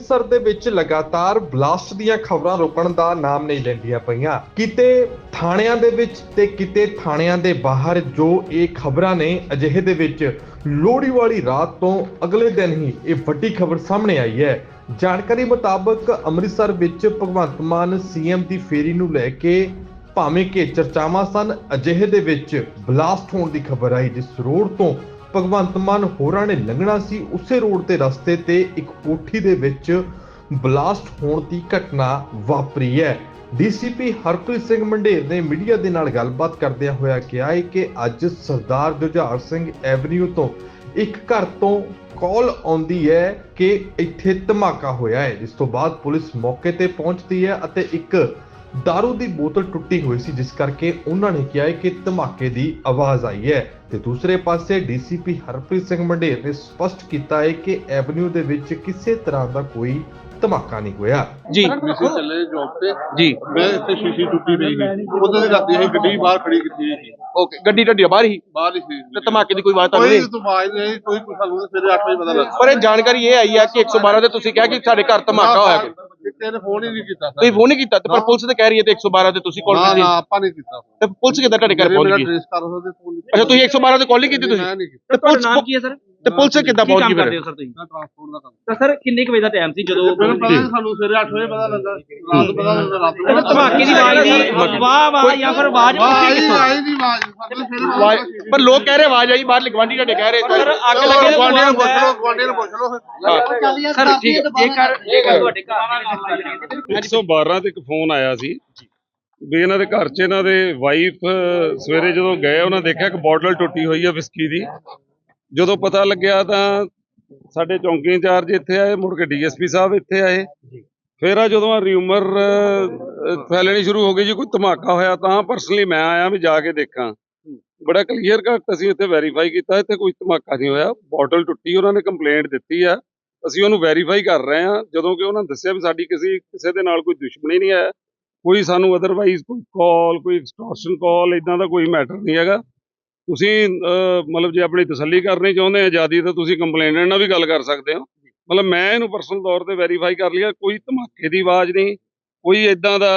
ਅੰਮ੍ਰਿਤਸਰ ਦੇ ਵਿੱਚ ਲਗਾਤਾਰ ਬਲਾਸਟ ਦੀਆਂ ਖਬਰਾਂ ਰੁਕਣ ਦਾ ਨਾਮ ਨਹੀਂ ਲੈਂਦੀਆਂ ਪਈਆਂ। ਕਿਤੇ ਥਾਣਿਆਂ ਦੇ ਵਿੱਚ ਤੇ ਕਿਤੇ ਥਾਣਿਆਂ ਦੇ ਬਾਹਰ ਜੋ ਇਹ ਖਬਰਾਂ ਨੇ, ਅਜਿਹੇ ਦੇ ਵਿੱਚ ਲੋਹੜੀ ਵਾਲੀ ਰਾਤ ਤੋਂ ਅਗਲੇ ਦਿਨ ਹੀ ਇਹ ਵੱਡੀ ਖਬਰ ਸਾਹਮਣੇ ਆਈ ਹੈ। ਜਾਣਕਾਰੀ ਮੁਤਾਬਕ ਅੰਮ੍ਰਿਤਸਰ ਵਿੱਚ ਭਗਵੰਤ ਮਾਨ ਸੀਐਮ ਦੀ ਫੇਰੀ ਨੂੰ ਲੈ ਕੇ ਭਾਵੇਂ ਕਿ ਚਰਚਾਵਾਂ ਸਨ, ਅਜਿਹੇ ਦੇ ਵਿੱਚ ਬਲਾਸਟ ਹੋਣ ਦੀ ਖਬਰ ਆਈ, ਜਿਸ ਰੋਡ ਤੋਂ ਭਗਵੰਤ ਮਾਨ ਹੋਰਾਂ ਨੇ ਲੰਘਣਾ ਸੀ। ਉਸੇ ਰੋਡ ਤੇ ਰਸਤੇ ਤੇ ਇੱਕ ਕੋਠੀ ਦੇ ਵਿੱਚ ਬਲਾਸਟ ਹੋਣ ਦੀ ਘਟਨਾ ਵਾਪਰੀ ਹੈ। ਡੀਸੀਪੀ ਹਰਪ੍ਰੀਤ ਸਿੰਘ ਮੰਡੇਰ ਨੇ ਮੀਡੀਆ ਦੇ ਨਾਲ ਗੱਲਬਾਤ ਕਰਦਿਆਂ ਹੋਇਆ ਕਿਹਾ ਹੈ ਕਿ ਅੱਜ ਸਰਦਾਰ ਜੁਝਾਰ ਸਿੰਘ ਐਵਨਿਊ ਤੋਂ ਇੱਕ ਘਰ ਤੋਂ ਕਾਲ ਆਉਂਦੀ ਹੈ ਕਿ ਇੱਥੇ ਧਮਾਕਾ ਹੋਇਆ ਹੈ। ਜਿਸ ਤੋਂ ਬਾਅਦ ਪੁਲਿਸ ਮੌਕੇ ਤੇ ਪਹੁੰਚਦੀ ਹੈ ਅਤੇ ਇੱਕ दारू ਦੀ ਬੋਤਲ ਟੁੱਟੀ ਹੋਈ ਸੀ ਜਿਸ ਕਰਕੇ ਉਹਨਾਂ ਨੇ ਕਿਹਾ ਕਿ ਧਮਾਕੇ ਦੀ ਆਵਾਜ਼ ਆਈ ਹੈ ਤੇ ਦੂਸਰੇ ਪਾਸੇ ਡੀਸੀਪੀ ਹਰਪ੍ਰੀਤ ਸਿੰਘ ਮੰਡੇਰ ਨੇ ਸਪਸ਼ਟ ਕੀਤਾ ਹੈ ਕਿ ਐਵਨਿਊ ਦੇ ਵਿੱਚ ਕਿਸੇ ਤਰ੍ਹਾਂ ਦਾ ਕੋਈ ਧਮਾਕਾ ਨਹੀਂ ਹੋਇਆ ਜੀ ਅਸੀਂ ਚੱਲੇ ਜੌਬ ਤੇ ਜੀ ਮੈਂ ਇੱਥੇ ਸ਼ੀਸ਼ੀ ਟੁੱਟੀ ਪਈ ਸੀ ਉਦੋਂ ਦੀ ਰਾਤੀ ਅਸੀਂ ਗੱਡੀ ਬਾਹਰ ਖੜੀ ਕੀਤੀ ਸੀ ਓਕੇ ਗੱਡੀ ਤੁਹਾਡੀ ਬਾਹਰ ਹੀ ਬਾਹਰ ਹੀ ਸੀ ਤੇ ਧਮਾਕੇ ਦੀ ਕੋਈ ਆਵਾਜ਼ ਤਾਂ ਕੋਈ ਨਹੀਂ ਤੋਂ ਆਵਾਜ਼ ਨਹੀਂ ਕੋਈ ਕੁਛ ਸਾਨੂੰ ਸਵੇਰੇ 8 ਵਜੇ ਪਤਾ ਲੱਗਾ ਪਰ ਇਹ ਜਾਣਕਾਰੀ ਇਹ ਆਈ ਹੈ ਕਿ 112 ਤੇ ਤੁਸੀਂ ਕਿਹਾ ਕਿ ਸਾਡੇ ਘਰ ਧਮਾਕਾ ਹੋਇਆ ਕੋਈ ਕਿਸੇ ਨੇ ਫੋਨ ਹੀ ਨਹੀਂ ਕੀਤਾ ਤੁਸੀਂ ਫੋਨ ਨਹੀਂ ਕੀਤਾ ਤੇ ਪਰ ਪੁਲਿਸ ਤੇ ਕਹਿ ਰਹੀ ਹੈ ਤੇ 112 ਤੇ ਤੁਸੀਂ ਕਾਲ ਨਾ ਕੀਤੀ। ਨਾ ਆਪਾਂ ਨਹੀਂ ਕੀਤਾ ਤੇ ਪੁਲਿਸ ਕਿੱਦਾਂ ਤੁਹਾਡੇ ਘਰ ਪਹੁੰਚ ਗਈ? ਟ੍ਰੇਸ ਕਰ ਸਕਦੇ ਫੋਨ ਅੱਛਾ ਤੁਸੀਂ 112 ਤੇ ਕਾਲ ਨਹੀਂ ਕੀਤੀ ਤੁਸੀਂ? ਮੈਂ ਨਹੀਂ ਕੀਤਾ। ਤੇ ਪੁਲਿਸ ਨਾਮ ਕੀ ਹੈ ਸਰ? ਤੇ ਪੁਲਿਸ ਕਿੱਦਾਂ ਕੀ ਪਹੁੰਚ ਕੰਮ ਗਈ ਕਰਦੇ ਫਿਰ ਹੋ ਸਰ ਤੁਸੀਂ? ਮੈਂ ਟਰਾਂਸਪੋਰਟ ਦਾ ਕੰਮ ਤਾਂ ਸਰ ਕਿੰਨੇ ਕੁ ਵਜੇ ਦਾ ਟਾਈਮ ਸੀ ਜਦੋਂ ਮੈਨੂੰ ਪਤਾ ਨਹੀਂ ਸਾਨੂੰ ਸਵੇਰੇ 8 ਵਜੇ ਪਤਾ ਲੱਗਾ ਰਾਤ ਪਤਾ ਲੱਗਾ ਰਾਤ ਨੂੰ। ਧਮਾਕੇ ਦੀ ਆਵਾਜ਼ ਦੀ ਵਾਹ ਵਾਹ ਜਾਂ ਫਿਰ ਆਵਾਜ਼ ਉੱਠੀ ਆਈ ਕਿੱਥੋਂ? ਆਈ ਦੀ ਆਵਾਜ਼ ਸਾਡੇ ਸਵੇਰੇ ਆਵਾਜ਼- ਪਰ ਲੋਕ ਕਹਿ ਰਹੇ ਆਵਾਜ਼ ਆਈ ਬਾਹਰ ਗਵਾਂਢੀ ਤੁਹਾਡੇ ਕਹਿ ਰਹੇ ਸਰ ਅੱਗ ਲੱਗੇ ਗੁਆਂਢੀਆਂ ਨੂੰ ਪੁੱਛ ਲਓ ਗੁਆਂਢੀਆਂ ਨੂੰ ਪੁੱਛ ਲਓ। ਸਰ ਠੀਕ ਹੈ ਜੇਕਰ ਜੇਕਰ ਤੁਹਾਡੇ ਘਰ ਦੇ ਵਿੱਚ 112 ਤੇ ਇੱਕ ਫੋਨ ਆਇਆ ਸੀ। ਵੀ ਇਹਨਾਂ ਦੇ ਘਰ 'ਚ ਇਹਨਾਂ ਦੇ ਵਾਈਫ ਸਵੇਰੇ ਜਦੋਂ ਗਏ ਉਹਨਾਂ ਦੇਖਿਆ ਕਿ ਬੋਟਲ ਟੁੱਟੀ ਹੋਈ ਹੈ ਵਿਸਕੀ ਦੀ। ਜਦੋਂ ਪਤਾ ਲੱਗਿਆ ਤਾਂ ਸਾਡੇ ਚੌਂਕੀ ਇੰਚਾਰਜ ਇੱਥੇ ਆਏ ਮੁੜ ਕੇ ਡੀਐਸਪੀ ਸਾਹਿਬ ਇੱਥੇ ਆਏ। ਫਿਰ ਆ ਜਦੋਂ ਆ ਰਿਊਮਰ ਫੈਲਣੀ ਸ਼ੁਰੂ ਹੋ ਗਈ ਜੀ ਕੋਈ ਧਮਾਕਾ ਹੋਇਆ ਤਾਂ ਪਰਸਨਲੀ ਮੈਂ ਆਇਆ ਵੀ ਜਾ ਕੇ ਦੇਖਾਂ। ਬੜਾ ਕਲੀਅਰ ਕੱਟ ਅਸੀਂ ਇੱਥੇ ਵੈਰੀਫਾਈ ਕੀਤਾ ਇੱਥੇ ਕੋਈ ਧਮਾਕਾ ਨਹੀਂ ਹੋਇਆ। ਬੋਟਲ ਟੁੱਟੀ ਉਹਨਾਂ ਨੇ ਕੰਪਲੇਂਟ ਦਿੱਤੀ ਆ। ਅਸੀਂ ਉਹਨੂੰ ਵੈਰੀਫਾਈ ਕਰ ਰਹੇ ਹਾਂ ਜਦੋਂ ਕਿ ਉਹਨਾਂ ਨੇ ਦੱਸਿਆ ਵੀ ਸਾਡੀ ਕਿਸੇ ਕਿਸੇ ਦੇ ਨਾਲ ਕੋਈ ਦੁਸ਼ਮਣੀ ਨਹੀਂ ਹੈ ਕੋਈ ਸਾਨੂੰ ਅਦਰਵਾਈਜ਼ ਕੋਈ ਕਾਲ ਕੋਈ ਐਕਸਟੋਰਸ਼ਨ ਕਾਲ ਇਦਾਂ ਦਾ ਕੋਈ ਮੈਟਰ ਨਹੀਂ ਹੈਗਾ। ਤੁਸੀਂ ਮਤਲਬ ਜੇ ਆਪਣੀ ਤਸੱਲੀ ਕਰਨੀ ਚਾਹੁੰਦੇ ਆ ਆਜ਼ਾਦੀ ਤਾਂ ਤੁਸੀਂ ਕੰਪਲੇਨੈਂਟ ਨਾਲ ਵੀ ਗੱਲ ਕਰ ਸਕਦੇ ਹੋ। ਮਤਲਬ ਮੈਂ ਇਹਨੂੰ ਪਰਸਨਲ ਤੌਰ ਤੇ ਵੈਰੀਫਾਈ ਕਰ ਲਿਆ ਕੋਈ ਧਮਾਕੇ ਦੀ ਆਵਾਜ਼ ਨਹੀਂ ਕੋਈ ਇਦਾਂ ਦਾ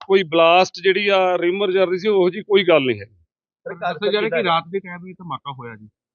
ਕੋਈ ਬਲਾਸਟ ਜਿਹੜੀ ਆ ਰਿਮਰ ਚੱਲ ਰਹੀ ਸੀ ਉਹ ਜੀ ਕੋਈ ਗੱਲ ਨਹੀਂ ਹੈ। ਰਿਹਾ ਕਿ ਰਾਤ ਦੇ ਟਾਈਮ ਵੀ ਧਮਾਕਾ ਹੋਇਆ ਜੀ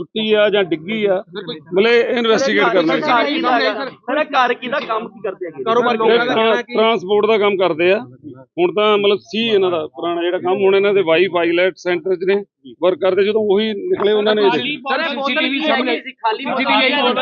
ਸੁੱਟੀ ਆ ਜਾਂ ਡਿੱਗੀ ਆ ਮਤਲਬ ਇਨਵੈਸਟੀਗੇਟ ਕਰਨਾ। ਸਰ ਇਹ ਘਰ ਕੀ ਦਾ ਕੰਮ ਕੀ ਕਰਦੇ ਹੈਗੇ? ਕਾਰੋਬਾਰ ਟਰਾਂਸਪੋਰਟ ਦਾ ਕੰਮ ਕਰਦੇ ਆ। ਹੁਣ ਤਾਂ ਮਤਲਬ ਸੀ ਇਹਨਾਂ ਦਾ ਪੁਰਾਣਾ ਜਿਹੜਾ ਕੰਮ ਹੁਣ ਇਹਨਾਂ ਦੇ ਵਾਈ ਪਾਇਲਟ ਸੈਂਟਰ 'ਚ ਨੇ ਵਰਕ ਕਰਦੇ ਜਦੋਂ ਉਹੀ ਨਿਕਲੇ ਉਹਨਾਂ ਨੇ ਸਰ ਇਹ ਬੋਤਲ ਵੀ ਸਾਹਮਣੇ ਸੀ ਖਾਲੀ ਬੋਤਲ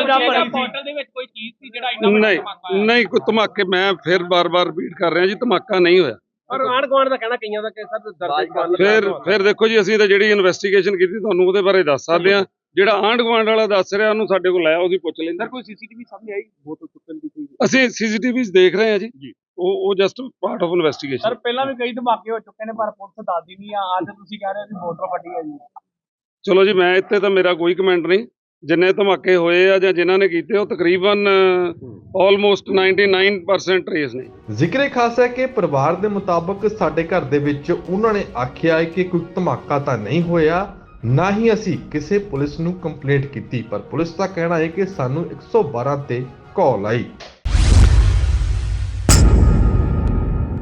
ਦਾ ਭਰੀ ਸੀ। ਬੋਤਲ ਦੇ ਵਿੱਚ ਕੋਈ ਚੀਜ਼ ਸੀ ਜਿਹੜਾ ਨਹੀਂ ਨਹੀਂ ਕੋਈ ਧਮਾਕੇ ਮੈਂ ਫਿਰ ਬਾਰ-ਬਾਰ ਰਿਪੀਟ ਕਰ ਰਿਹਾ ਜੀ ਧਮਾਕਾ ਨਹੀਂ ਹੋਇਆ। ਪਰ ਆਣ ਗਵਾਂਡ ਦਾ ਕਹਿਣਾ ਕਈਆਂ ਦਾ ਕਿ ਸਰ ਦਰਦ ਫਿਰ ਫਿਰ ਦੇਖੋ ਜੀ ਅਸੀਂ ਤਾਂ ਜਿਹੜੀ ਇਨਵੈਸਟੀਗੇਸ਼ਨ ਕੀਤੀ ਤੁਹਾਨੂੰ ਉਹਦੇ ਬਾਰੇ ਦੱਸ ਸਕਦੇ ਆ ਜਿਹੜਾ ਆਂਢ ਗੁਆਂਢ ਵਾਲਾ ਦੱਸ ਰਿਹਾ ਉਹਨੂੰ ਸਾਡੇ ਕੋਲ ਆਇਆ ਉਹਦੀ ਪੁੱਛ ਲੈਂਦੇ ਕੋਈ ਸੀਸੀਟੀਵੀ ਸਾਹਮਣੇ ਆਈ? ਬੋਤਲ ਟੁੱਟਣ ਦੀ ਕੋਈ ਅਸੀਂ ਸੀਸੀਟੀਵੀਜ਼ ਦੇਖ ਰਹੇ ਹਾਂ ਜੀ। ਉਹ ਉਹ ਜਸਟ ਪਾਰਟ ਆਫ ਇਨਵੈਸਟੀਗੇਸ਼ਨ ਪਹਿਲਾਂ ਵੀ ਕਈ ਧਮਾਕੇ ਹੋ ਚੁੱਕੇ ਨੇ ਪਰ ਪੁਲਿਸ ਦੱਸਦੀ ਨਹੀਂ ਆ। ਅੱਜ ਤੁਸੀਂ ਕਹਿ ਰਹੇ ਹੋ ਕਿ ਬੋਤਲ ਫਟੀ ਹੈ ਜੀ। ਚਲੋ ਜੀ ਮੈਂ ਇੱਥੇ ਤਾਂ ਮੇਰਾ ਕੋਈ ਕਮੈਂਟ ਨਹੀਂ। ਜਿੰਨੇ ਧਮਾਕੇ ਹੋਏ ਆ ਜਾਂ ਜਿਨ੍ਹਾਂ ਨੇ ਕੀਤੇ ਉਹ ਤਕਰੀਬਨ ਆਲਮੋਸਟ 99% ਟ੍ਰੇਸ ਨੇ। ਜ਼ਿਕਰੇ ਖਾਸ ਹੈ ਕਿ ਪਰਿਵਾਰ ਦੇ ਮੁਤਾਬਕ ਸਾਡੇ ਘਰ ਦੇ ਵਿੱਚ ਉਹਨਾਂ ਨੇ ਆਖਿਆ ਹੈ ਕਿ ਕੋਈ ਧਮਾਕਾ ਤਾਂ ਨਹੀਂ ਹੋਇਆ। ਨਾ ਹੀ ਅਸੀਂ ਕਿਸੇ ਪੁਲਿਸ ਨੂੰ ਕੰਪਲੇਂਟ ਕੀਤੀ, ਪਰ ਪੁਲਿਸ ਦਾ ਕਹਿਣਾ ਹੈ ਕਿ ਸਾਨੂੰ 112 ਤੇ ਕਾਲ ਆਈ।